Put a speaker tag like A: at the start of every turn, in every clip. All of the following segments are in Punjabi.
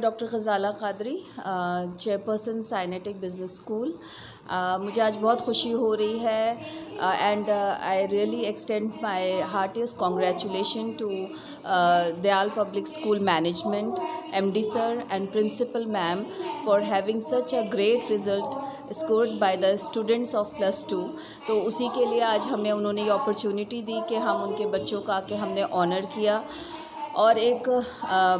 A: Doctor Gazala Qadri chairperson Synetic Business School. मुझे आज बहुत खुशी हो रही है and I really extend my heartiest congratulation to Dayal Public School management MD sir and principal ma'am for having such a great result scored by the students of plus two तो उसी के लिए आज हमें उन्होंने ये अपॉर्चुनिटी दी कि हम उनके बच्चों का आके हमने ऑनर किया। और एक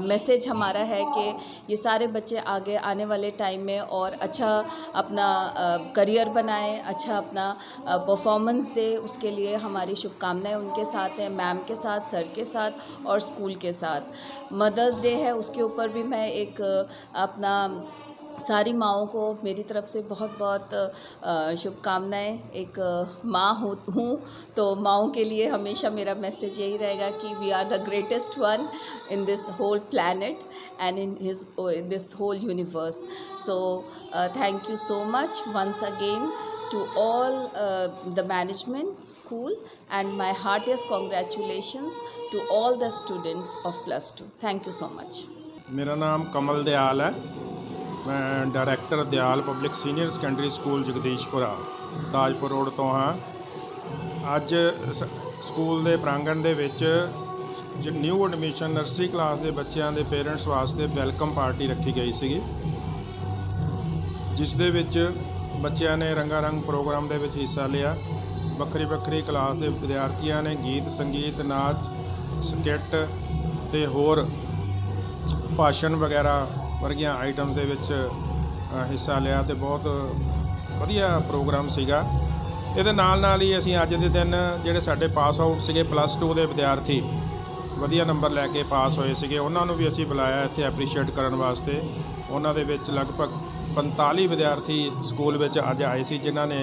A: मैसेज हमारा है कि ये सारे बच्चे आगे आने वाले टाइम में और अच्छा अपना करियर बनाएँ अच्छा अपना परफॉर्मेंस दे। उसके लिए हमारी शुभकामनाएँ उनके साथ हैं मैम के साथ सर के साथ और स्कूल के साथ। मदर्स डे है, उसके ऊपर भी मैं एक, अपना सारी माओं को मेरी तरफ़ से बहुत बहुत शुभकामनाएँ। एक माँ हो, हूँ तो माओ के लिए हमेशा मेरा मैसेज यही रहेगा कि we are the greatest one in this whole planet and in his in this whole universe so thank you so much once again to all the management school and my my congratulations to all the students of plus two thank you so
B: much मेरा नाम कमल दयाल है। Director Dayal Public Senior Secondary School Jagdishpura Tajpur Road ਤੋਂ ਹਾਂ। ਅੱਜ ਸਕੂਲ ਦੇ ਪ੍ਰਾਂਗਣ ਦੇ ਵਿੱਚ ਨਿਊ ਐਡਮਿਸ਼ਨ ਨਰਸਰੀ ਕਲਾਸ ਦੇ ਬੱਚਿਆਂ ਦੇ ਪੇਰੈਂਟਸ ਵਾਸਤੇ ਵੈਲਕਮ ਪਾਰਟੀ ਰੱਖੀ ਗਈ ਸੀਗੀ। ਜਿਸ ਦੇ ਵਿੱਚ ਬੱਚਿਆਂ ਨੇ ਰੰਗਾ ਰੰਗ ਪ੍ਰੋਗਰਾਮ ਦੇ ਵਿੱਚ ਹਿੱਸਾ ਲਿਆ। ਵੱਖਰੀ ਵੱਖਰੀ ਕਲਾਸ ਦੇ ਵਿਦਿਆਰਥੀਆਂ ਨੇ ਗੀਤ, ਸੰਗੀਤ, ਨਾਚ, ਸਕਿੱਟ ਤੇ ਹੋਰ ਭਾਸ਼ਣ ਵਗੈਰਾ ਵਰਗੀਆਂ ਆਈਟਮ ਦੇ ਵਿੱਚ ਹਿੱਸਾ ਲਿਆ ਤੇ ਬਹੁਤ ਵਧੀਆ ਪ੍ਰੋਗਰਾਮ ਸੀਗਾ। ਇਹਦੇ ਨਾਲ ਨਾਲ ਹੀ ਅਸੀਂ ਅੱਜ ਦੇ ਦਿਨ ਜਿਹੜੇ ਸਾਡੇ ਪਾਸ ਆਊਟ ਸੀਗੇ ਪਲੱਸ 2 ਦੇ ਵਿਦਿਆਰਥੀ, ਵਧੀਆ ਨੰਬਰ ਲੈ ਕੇ ਪਾਸ ਹੋਏ ਸੀਗੇ। ਉਹਨਾਂ ਨੂੰ ਵੀ ਅਸੀਂ ਬੁਲਾਇਆ ਇੱਥੇ ਐਪਰੀਸ਼ੀਏਟ ਕਰਨ ਵਾਸਤੇ। ਉਹਨਾਂ ਦੇ ਵਿੱਚ ਲਗਭਗ 45 ਵਿਦਿਆਰਥੀ ਸਕੂਲ ਵਿੱਚ ਅੱਜ ਆਏ ਸੀ, ਜਿਨ੍ਹਾਂ ਨੇ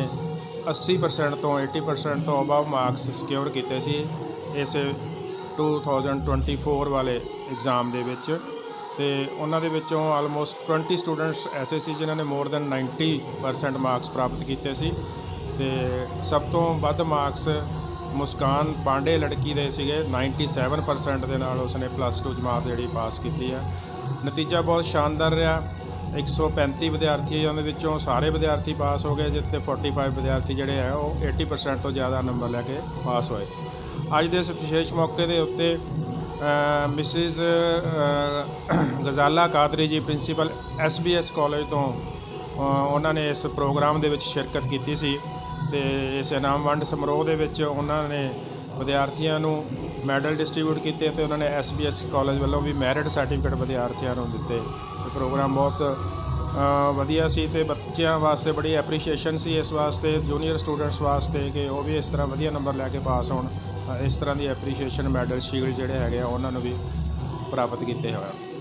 B: 80% ਤੋਂ 80% ਤੋਂ ਅਬਵ ਮਾਰਕਸ ਸਿਕਿਉਰ ਕੀਤੇ ਸੀ ਇਸ 2024 ਵਾਲੇ ਐਗਜ਼ਾਮ ਦੇ ਵਿੱਚ। ਤੇ ਉਹਨਾਂ ਦੇ ਵਿੱਚੋਂ ਆਲਮੋਸਟ 20 ਸਟੂਡੈਂਟਸ ਐਸੇ ਸੀ ਜਿਨ੍ਹਾਂ ਨੇ ਮੋਰ ਦੈਨ 90% ਮਾਰਕਸ ਪ੍ਰਾਪਤ ਕੀਤੇ ਸੀ। ਤੇ ਸਭ ਤੋਂ ਵੱਧ ਮਾਰਕਸ ਮੁਸਕਾਨ ਪਾਂਡੇ ਲੜਕੀ ਦੇ ਸੀਗੇ। 97% ਦੇ ਨਾਲ ਉਸਨੇ ਪਲੱਸ 2 ਜਮਾਤ ਜਿਹੜੀ ਪਾਸ ਕੀਤੀ ਆ। ਨਤੀਜਾ ਬਹੁਤ ਸ਼ਾਨਦਾਰ ਰਿਹਾ। 135 ਵਿਦਿਆਰਥੀ ਉਹਨਾਂ ਦੇ ਵਿੱਚੋਂ ਸਾਰੇ ਵਿਦਿਆਰਥੀ ਪਾਸ ਹੋ ਗਏ ਜਿੱਤੇ 45 ਵਿਦਿਆਰਥੀ ਜਿਹੜੇ ਆ, ਉਹ 80% ਤੋਂ ਜ਼ਿਆਦਾ ਨੰਬਰ ਲੈ ਕੇ ਪਾਸ ਹੋਏ। ਅੱਜ ਦੇ ਇਸ ਵਿਸ਼ੇਸ਼ ਮੌਕੇ ਦੇ ਉੱਤੇ ਮਿਸਿਸ ਗਜ਼ਾਲਾ ਕਾਦਰੀ ਜੀ, ਪ੍ਰਿੰਸੀਪਲ ਐਸਬੀਐਸ ਕਾਲਜ ਤੋਂ ਉਹਨਾਂ ਨੇ ਇਸ ਪ੍ਰੋਗਰਾਮ ਦੇ ਵਿੱਚ ਸ਼ਿਰਕਤ ਕੀਤੀ ਸੀ ਤੇ ਇਸ ਇਨਾਮ ਵੰਡ ਸਮਾਰੋਹ ਦੇ ਵਿੱਚ ਉਹਨਾਂ ਨੇ ਵਿਦਿਆਰਥੀਆਂ ਨੂੰ ਮੈਡਲ ਡਿਸਟ੍ਰੀਬਿਊਟ ਕੀਤੇ ਤੇ ਉਹਨਾਂ ਨੇ ਐਸਬੀਐਸ ਕਾਲਜ ਵੱਲੋਂ ਵੀ ਮੈਰਿਟ ਸਰਟੀਫਿਕੇਟ ਵਿਦਿਆਰਥੀਆਂ ਨੂੰ ਦਿੱਤੇ। ਇਹ ਪ੍ਰੋਗਰਾਮ ਬਹੁਤ ਵਧੀਆ ਸੀ ਤੇ ਬੱਚਿਆਂ ਵਾਸਤੇ ਬੜੀ ਐਪਰੀਸ਼ੀਏਸ਼ਨ ਸੀ ਇਸ ਵਾਸਤੇ ਜੂਨੀਅਰ ਸਟੂਡੈਂਟਸ ਵਾਸਤੇ ਕਿ ਉਹ ਵੀ ਇਸ ਤਰ੍ਹਾਂ ਵਧੀਆ ਨੰਬਰ ਲੈ ਕੇ ਪਾਸ ਹੋਣ। ਇਸ ਤਰ੍ਹਾਂ ਦੀ ਐਪਰੀਸ਼ੀਏਸ਼ਨ ਮੈਡਲ ਸ਼ੀਲਡ ਜਿਹੜੇ ਹੈਗੇ ਆ, ਉਹਨਾਂ ਨੂੰ ਵੀ ਪ੍ਰਾਪਤ ਕੀਤੇ ਹੋਏ